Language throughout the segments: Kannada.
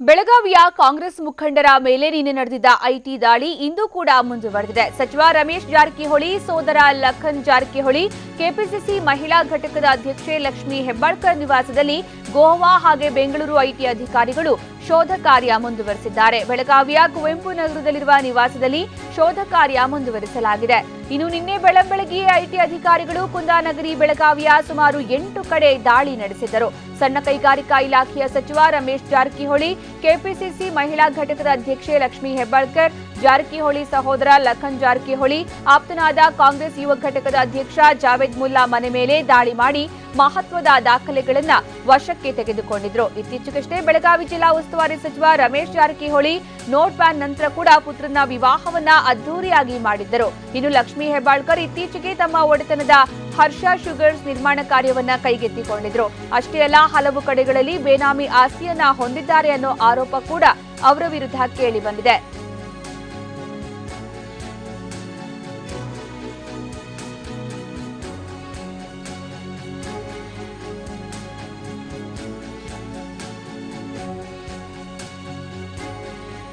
ಬೆಳಗಾವಿಯ ಕಾಂಗ್ರೆಸ್ ಮುಖಂಡರ ಮೇಲೆ ನಿನ್ನೆ ನಡೆದಿದ್ದ ಐಟಿ ದಾಳಿ ಇಂದು ಕೂಡ ಮುಂದುವರೆದಿದೆ. ಸಚಿವ ರಮೇಶ್ ಜಾರಕಿಹೊಳಿ, ಸೋದರ ಲಖನ್ ಜಾರಕಿಹೊಳಿ, ಕೆಪಿಸಿಸಿ ಮಹಿಳಾ ಘಟಕದ ಅಧ್ಯಕ್ಷೆ ಲಕ್ಷ್ಮೀ ಹೆಬ್ಬಾಳ್ಕರ್ ನಿವಾಸದಲ್ಲಿ ಗೋವಾ ಹಾಗೆ ಬೆಂಗಳೂರು ಐಟಿ ಅಧಿಕಾರಿಗಳು ಶೋಧ ಕಾರ್ಯ ಮುಂದುವರೆಸಿದ್ದಾರೆ. ಬೆಳಗಾವಿಯ ಕುವೆಂಪು ನಗರದಲ್ಲಿರುವ ನಿವಾಸದಲ್ಲಿ ಶೋಧ ಕಾರ್ಯ ಮುಂದುವರಿಸಲಾಗಿದೆ. ಇನ್ನು ನಿನ್ನೆ ಬೆಳಂಬೆಳಗ್ಗೆಯೇ ಐಟಿ ಅಧಿಕಾರಿಗಳು ಕುಂದಾನಗರಿ ಬೆಳಗಾವಿಯ ಸುಮಾರು ಎಂಟು ಕಡೆ ದಾಳಿ ನಡೆಸಿದ್ದರು. ಸಣ್ಣ ಕೈಗಾರಿಕಾ ಇಲಾಖೆಯ ಸಚಿವ ರಮೇಶ್ ಜಾರಕಿಹೊಳಿ, ಕೆಪಿಸಿಸಿ ಮಹಿಳಾ ಘಟಕದ ಅಧ್ಯಕ್ಷೆ ಲಕ್ಷ್ಮೀ ಹೆಬ್ಬಾಳ್ಕರ್, ಜಾರಕಿಹೊಳಿ ಸಹೋದರ ಲಖನ್ ಜಾರಕಿಹೊಳಿ, ಆಪ್ತನಾದ ಕಾಂಗ್ರೆಸ್ ಯುವ ಘಟಕದ ಅಧ್ಯಕ್ಷ ಜಾವೇದ್ ಮುಲ್ಲಾ ಮನೆ ಮೇಲೆ ದಾಳಿ ಮಾಡಿ ಮಹತ್ವದ ದಾಖಲೆಗಳನ್ನು ವಶಕ್ಕೆ ತೆಗೆದುಕೊಂಡಿದ್ರು. ಇತ್ತೀಚೆಗಷ್ಟೇ ಬೆಳಗಾವಿ ಜಿಲ್ಲಾ ಉಸ್ತುವಾರಿ ಸಚಿವ ರಮೇಶ್ ಜಾರಕಿಹೊಳಿ ನೋಟ್ ಬ್ಯಾನ್ ನಂತರ ಕೂಡ ಪುತ್ರನ ವಿವಾಹವನ್ನ ಅದ್ದೂರಿಯಾಗಿ ಮಾಡಿದ್ದರು. ಇನ್ನು ಲಕ್ಷ್ಮೀ ಹೆಬ್ಬಾಳ್ಕರ್ ಇತ್ತೀಚೆಗೆ ತಮ್ಮ ಒಡೆತನದ ಹರ್ಷ ಶುಗರ್ಸ್ ನಿರ್ಮಾಣ ಕಾರ್ಯವನ್ನ ಕೈಗೆತ್ತಿಕೊಂಡಿದ್ರು. ಅಷ್ಟೇ ಅಲ್ಲ, ಹಲವು ಕಡೆಗಳಲ್ಲಿ ಬೇನಾಮಿ ಆಸ್ತಿಯನ್ನ ಹೊಂದಿದ್ದಾರೆ ಅನ್ನೋ ಆರೋಪ ಕೂಡ ಅವರ ವಿರುದ್ಧ ಕೇಳಿ ಬಂದಿದೆ.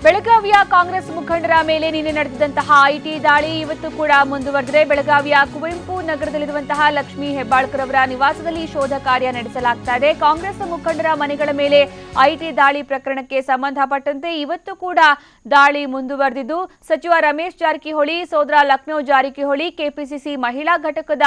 ಬೆಳಗಾವಿಯ ಕಾಂಗ್ರೆಸ್ ಮುಖಂಡರ ಮೇಲೆ ನಿನ್ನೆ ನಡೆದಿದ್ದಂತಹ ಐಟಿ ದಾಳಿ ಇವತ್ತು ಕೂಡ ಮುಂದುವರೆದಿದೆ. ಬೆಳಗಾವಿಯ ಕುವೆಂಪು ನಗರದಲ್ಲಿರುವಂತಹ ಲಕ್ಷ್ಮೀ ಹೆಬ್ಬಾಳ್ಕರ್ ಅವರ ನಿವಾಸದಲ್ಲಿ ಶೋಧ ಕಾರ್ಯ ನಡೆಸಲಾಗ್ತಾ ಇದೆ. ಕಾಂಗ್ರೆಸ್ ಮುಖಂಡರ ಮನೆಗಳ ಮೇಲೆ ಐಟಿ ದಾಳಿ ಪ್ರಕರಣಕ್ಕೆ ಸಂಬಂಧಪಟ್ಟಂತೆ ಇವತ್ತು ಕೂಡ ದಾಳಿ ಮುಂದುವರೆದಿದ್ದು, ಸಚಿವ ರಮೇಶ್ ಜಾರಕಿಹೊಳಿ, ಸೋದರ ಲಕ್ನೋ ಜಾರಕಿಹೊಳಿ, ಕೆಪಿಸಿಸಿ ಮಹಿಳಾ ಘಟಕದ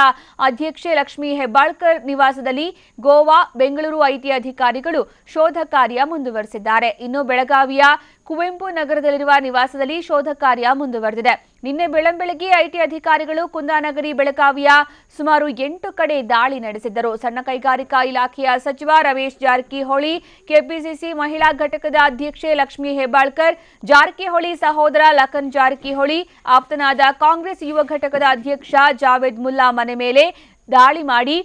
ಅಧ್ಯಕ್ಷೆ ಲಕ್ಷ್ಮೀ ಹೆಬ್ಬಾಳ್ಕರ್ ನಿವಾಸದಲ್ಲಿ ಗೋವಾ, ಬೆಂಗಳೂರು ಐಟಿ ಅಧಿಕಾರಿಗಳು ಶೋಧ ಕಾರ್ಯ ಮುಂದುವರೆಸಿದ್ದಾರೆ. ಇನ್ನು ಬೆಳಗಾವಿಯ ಕುವೆಂಪು ನಗರದಲ್ಲಿರುವ ನಿವಾಸದಲ್ಲಿ ಶೋಧ ಕಾರ್ಯ ಮುಂದುವರೆದಿದೆ. ನಿನ್ನೆ ಬೆಳಂಬೆಳಗ್ಗೆ ಐಟಿ ಅಧಿಕಾರಿಗಳು ಕುಂದಾನಗರಿ ಬೆಳಗಾವಿಯ ಸುಮಾರು ಎಂಟು ಕಡೆ ದಾಳಿ ನಡೆಸಿದ್ದರು. ಸಣ್ಣ ಕೈಗಾರಿಕಾ ಇಲಾಖೆಯ ಸಚಿವ ರಮೇಶ್ ಜಾರಕಿಹೊಳಿ, ಕೆಪಿಸಿಸಿ ಮಹಿಳಾ ಘಟಕದ ಅಧ್ಯಕ್ಷೆ ಲಕ್ಷ್ಮೀ ಹೆಬ್ಬಾಳ್ಕರ್, ಜಾರಕಿಹೊಳಿ ಸಹೋದರ ಲಖನ್ ಜಾರಕಿಹೊಳಿ, ಆಪ್ತನಾದ ಕಾಂಗ್ರೆಸ್ ಯುವ ಘಟಕದ ಅಧ್ಯಕ್ಷ ಜಾವೇದ್ ಮುಲ್ಲಾ ಮನೆ ಮೇಲೆ ದಾಳಿ ಮಾಡಿ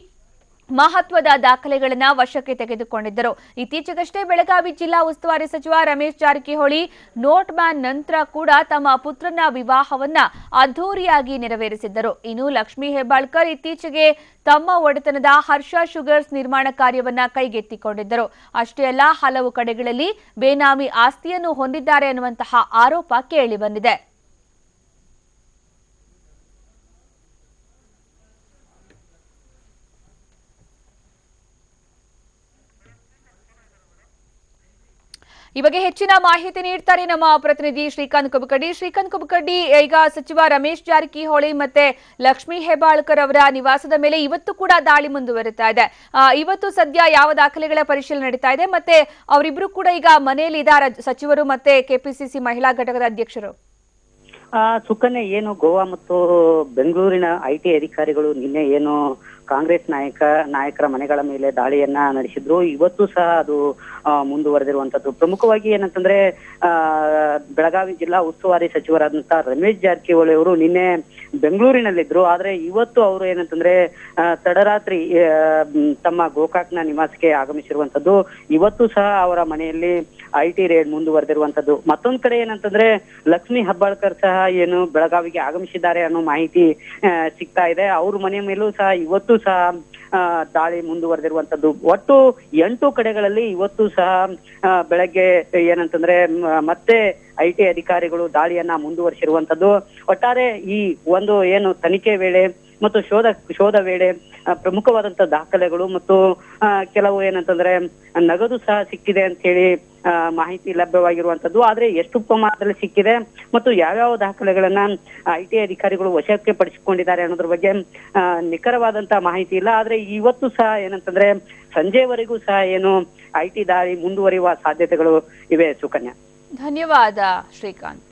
ಮಹತ್ವದ ದಾಖಲೆಗಳನ್ನು ವಶಕ್ಕೆ ತೆಗೆದುಕೊಂಡಿದ್ದರು. ಇತ್ತೀಚೆಗಷ್ಟೇ ಬೆಳಗಾವಿ ಜಿಲ್ಲಾ ಉಸ್ತುವಾರಿ ಸಚಿವ ರಮೇಶ್ ಜಾರಕಿಹೊಳಿ ನೋಟ್ ಬ್ಯಾನ್ ನಂತರ ಕೂಡ ತಮ್ಮ ಪುತ್ರನ ವಿವಾಹವನ್ನ ಅದ್ದೂರಿಯಾಗಿ ನೆರವೇರಿಸಿದ್ದರು. ಇನ್ನು ಲಕ್ಷ್ಮೀ ಹೆಬ್ಬಾಳ್ಕರ್ ಇತ್ತೀಚೆಗೆ ತಮ್ಮ ಒಡೆತನದ ಹರ್ಷ ಶುಗರ್ಸ್ ನಿರ್ಮಾಣ ಕಾರ್ಯವನ್ನ ಕೈಗೆತ್ತಿಕೊಂಡಿದ್ದರು. ಅಷ್ಟೇ ಅಲ್ಲ ಹಲವು ಕಡೆಗಳಲ್ಲಿ ಬೇನಾಮಿ ಆಸ್ತಿಯನ್ನು ಹೊಂದಿದ್ದಾರೆ ಎನ್ನುವಂತಹ ಆರೋಪ ಕೇಳಿಬಂದಿದೆ ಈ ಹೆಚ್ಚಿನ ಮಾಹಿತಿ ನೀಡ್ತಾರೆ ನಮ್ಮ ಪ್ರತಿನಿಧಿ ಶ್ರೀಕಾಂತ್ ಕುಬಕಡ್ಡಿ ಶ್ರೀಕಾಂತ್ ಕುಬಕಡ್ಡಿ ಈಗ ಸಚಿವ ರಮೇಶ್ ಜಾರಕಿಹೊಳಿ ಮತ್ತೆ ಲಕ್ಷ್ಮೀ ಹೆಬ್ಬಾಳ್ಕರ್ ಅವರ ನಿವಾಸದ ಮೇಲೆ ಇವತ್ತು ಕೂಡ ದಾಳಿ ಮುಂದುವರಿತಾ ಇದೆ. ಇವತ್ತು ಸದ್ಯ ಯಾವ ದಾಖಲೆಗಳ ಪರಿಶೀಲನೆ ನಡೀತಾ ಇದೆ? ಮತ್ತೆ ಅವರಿಬ್ರು ಕೂಡ ಈಗ ಮನೆಯಲ್ಲಿ ಇದ್ದಾರೆ ಸಚಿವರು ಮತ್ತೆ ಕೆಪಿಸಿಸಿ ಮಹಿಳಾ ಘಟಕದ ಅಧ್ಯಕ್ಷರು. ಸುಕನ್ಯಾ ಏನು ಗೋವಾ ಮತ್ತು ಬೆಂಗಳೂರಿನ ಐ ಟಿ ಅಧಿಕಾರಿಗಳು ನಿನ್ನೆ ಏನು ಕಾಂಗ್ರೆಸ್ ನಾಯಕ, ನಾಯಕರ ಮನೆಗಳ ಮೇಲೆ ದಾಳಿಯನ್ನ ನಡೆಸಿದ್ರು. ಇವತ್ತು ಸಹ ಅದು ಮುಂದುವರೆದಿರುವಂತದ್ದು. ಪ್ರಮುಖವಾಗಿ ಏನಂತಂದ್ರೆ, ಆ, ಬೆಳಗಾವಿ ಜಿಲ್ಲಾ ಉಸ್ತುವಾರಿ ಸಚಿವರಾದಂತಹ ರಮೇಶ್ ಜಾರಕಿಹೊಳಿ ಅವರು ನಿನ್ನೆ ಬೆಂಗಳೂರಿನಲ್ಲಿದ್ರು, ಆದ್ರೆ ಇವತ್ತು ಅವರು ಏನಂತಂದ್ರೆ ತಡರಾತ್ರಿ ತಮ್ಮ ಗೋಕಾಕ್ನ ನಿವಾಸಕ್ಕೆ ಆಗಮಿಸಿರುವಂತದ್ದು ಇವತ್ತು ಸಹ ಅವರ ಮನೆಯಲ್ಲಿ ಐ ಟಿ ರೇಡ್ ಮುಂದುವರೆದಿರುವಂತದ್ದು ಮತ್ತೊಂದ್ ಕಡೆ ಏನಂತಂದ್ರೆ, ಲಕ್ಷ್ಮಿ ಹಬ್ಬಾಳ್ಕರ್ ಸಹ ಏನು ಬೆಳಗಾವಿಗೆ ಆಗಮಿಸಿದ್ದಾರೆ ಅನ್ನೋ ಮಾಹಿತಿ ಸಿಗ್ತಾ ಇದೆ. ಅವ್ರ ಮನೆ ಮೇಲೂ ಸಹ ಇವತ್ತು ಸಹ ದಾಳಿ ಮುಂದುವರೆದಿರುವಂತದ್ದು ಒಟ್ಟು ಎಂಟು ಕಡೆಗಳಲ್ಲಿ ಇವತ್ತು ಸಹ ಬೆಳಗ್ಗೆ ಏನಂತಂದ್ರೆ ಮತ್ತೆ ಐ ಟಿ ಅಧಿಕಾರಿಗಳು ದಾಳಿಯನ್ನ ಮುಂದುವರಿಸಿರುವಂತದ್ದು ಒಟ್ಟಾರೆ ಈ ಒಂದು ಏನು ತನಿಖೆ ವೇಳೆ ಮತ್ತು ಶೋಧ ಶೋಧ ವೇಳೆ ಪ್ರಮುಖವಾದಂತಹ ಪ್ರಮುಖವಾದಂತ ದಾಖಲೆಗಳು ಮತ್ತು ಕೆಲವು ಏನಂತಂದ್ರೆ ನಗದು ಸಹ ಸಿಕ್ಕಿದೆ ಅಂತ ಹೇಳಿ ಮಾಹಿತಿ ಲಭ್ಯವಾಗಿರುವಂತದ್ದು ಆದ್ರೆ ಎಷ್ಟು ಪ್ರಮಾಣದಲ್ಲಿ ಸಿಕ್ಕಿದೆ ಮತ್ತು ಯಾವ್ಯಾವ ದಾಖಲೆಗಳನ್ನ ಐ ಟಿ ಅಧಿಕಾರಿಗಳು ವಶಕ್ಕೆ ಪಡಿಸಿಕೊಂಡಿದ್ದಾರೆ ಅನ್ನೋದ್ರ ಬಗ್ಗೆ ನಿಖರವಾದಂತ ಮಾಹಿತಿ ಇಲ್ಲ. ಆದ್ರೆ ಇವತ್ತು ಸಹ ಏನಂತಂದ್ರೆ ಸಂಜೆವರೆಗೂ ಸಹ ಏನು ಐ ಟಿ ದಾಳಿ ಮುಂದುವರಿಯುವ ಸಾಧ್ಯತೆಗಳು ಇವೆ ಸುಕನ್ಯಾ. ಧನ್ಯವಾದ ಶ್ರೀಕಾಂತ್